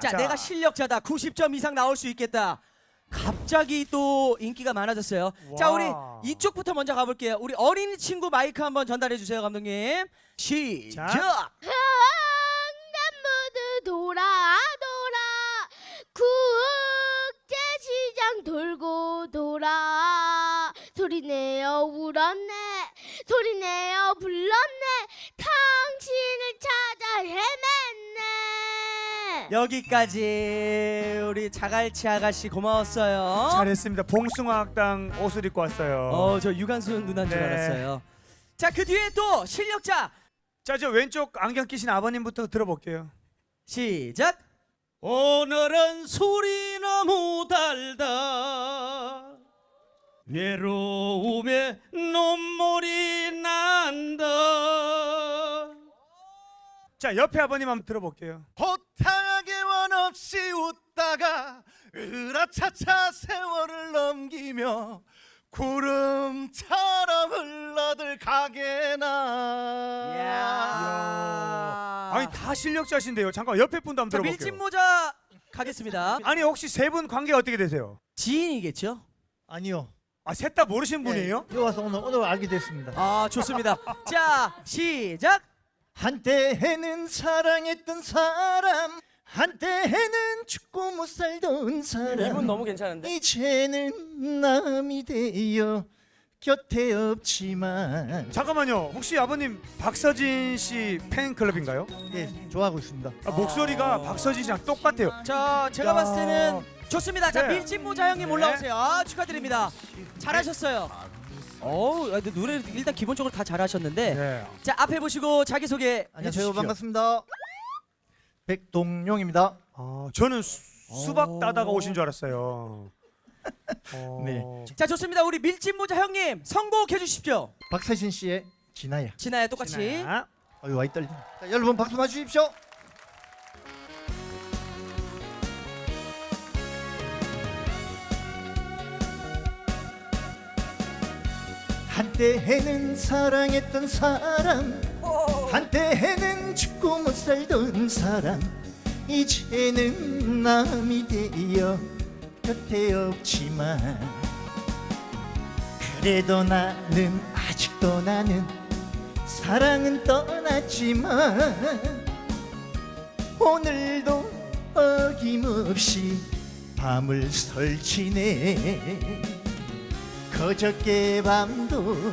자, 자. 내가 실력자다. 90점 이상 나올 수 있겠다. 갑자기 또 인기가 많아졌어요. 자, 우리 와. 이쪽부터 먼저 가볼게요. 우리 어린이 친구 마이크 한번 전달해 주세요, 감독님. 시작. 모두 돌아 돌아 국제시장 돌고 돌아 소리내어 울었네 소리내어 불렀네 당신을 찾아 헤맸네 여기까지 우리 자갈치 아가씨 고마웠어요. 잘했습니다. 봉숭아 학당 옷을 입고 왔어요. 어, 저 유관순 누나인 줄 네. 알았어요. 자, 그 뒤에 또 실력자 자, 저 왼쪽 안경 끼신 아버님부터 들어볼게요. 시작. 오늘은 술이 너무 달다 외로움에 눈물이 난다 자, 옆에 아버님 한번 들어볼게요. 호탕하게 원 없이 웃다가 으라차차 세월을 넘기며 구름처럼 흘러들 가게나 이야. 아니 다 실력자신데요. 잠깐 옆에 분도 자, 한번 밀짚 들어볼게요. 모자 가겠습니다. 아니 혹시 세 분 관계 어떻게 되세요? 지인이겠죠? 아니요. 아, 셋 다 모르시는 분이에요? 여기 와서 오늘 오늘 알게 됐습니다. 아, 좋습니다. 자, 시작. 한때에는 사랑했던 사람, 한때에는 죽고 못 살던 사람. 이분 너무 괜찮은데? 이제는 남이 되어 곁에 없지만 잠깐만요. 혹시 아버님 박서진 씨 팬클럽인가요? 예 좋아하고 있습니다. 아, 목소리가 박서진 씨랑 똑같아요. 자, 제가 야. 봤을 때는 좋습니다. 자, 네. 밀짚 모자 형님 네. 올라오세요. 아, 축하드립니다. 잘하셨어요. 어우, 아, 근데 노래 일단 기본적으로 다 잘하셨는데. 네. 자, 앞에 보시고 자기 소개 안녕하세요 해주십시오. 반갑습니다. 백동용입니다. 아, 저는 수, 수박 오. 따다가 오신 줄 알았어요. 어, 네. 자, 좋습니다. 우리 밀짚 모자 형님 선곡해 주십시오. 박서진 씨의 진아야. 진아야 똑같이. 자, 어유 와이 떨리. 자, 여러분 박수 맞주십시오. 한때에는 사랑했던 사람 한때에는 죽고 못 살던 사람 이제는 남이 되어 곁에 없지만. 그래도 나는 아직도 나는 사랑은 떠났지만 오늘도 어김없이 밤을 설치네. 그저께 밤도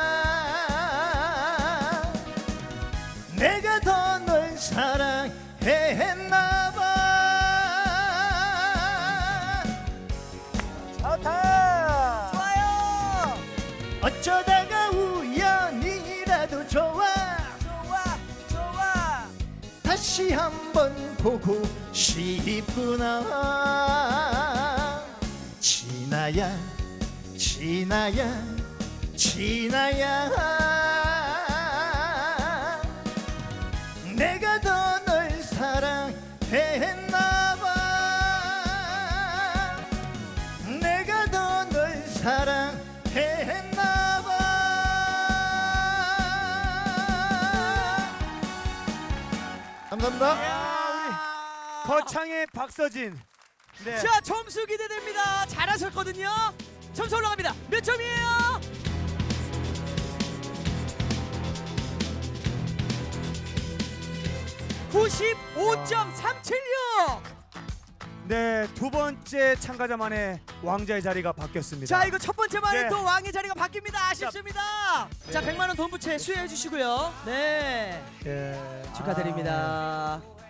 사랑했나봐. 좋아요. 어쩌다가 우연이라도 좋아. 좋아, 좋아. 다시 한번 보고 싶구나. 진아야 진아야 진아야 사랑했나봐 내가 더 널 사랑했나봐 감사합니다. 거창의 박서진. 네. 자, 점수 기대됩니다. 잘하셨거든요. 점수 올라갑니다. 몇 점이에요? (95.376) 네, 두 번째 참가자만의 왕자의 자리가 바뀌었습니다. 자 이거 첫 번째 만에 네. 또 왕의 자리가 바뀝니다. 아쉽습니다. 자 100만 원 돈 부채 수여해 주시고요. 네. 예. 축하드립니다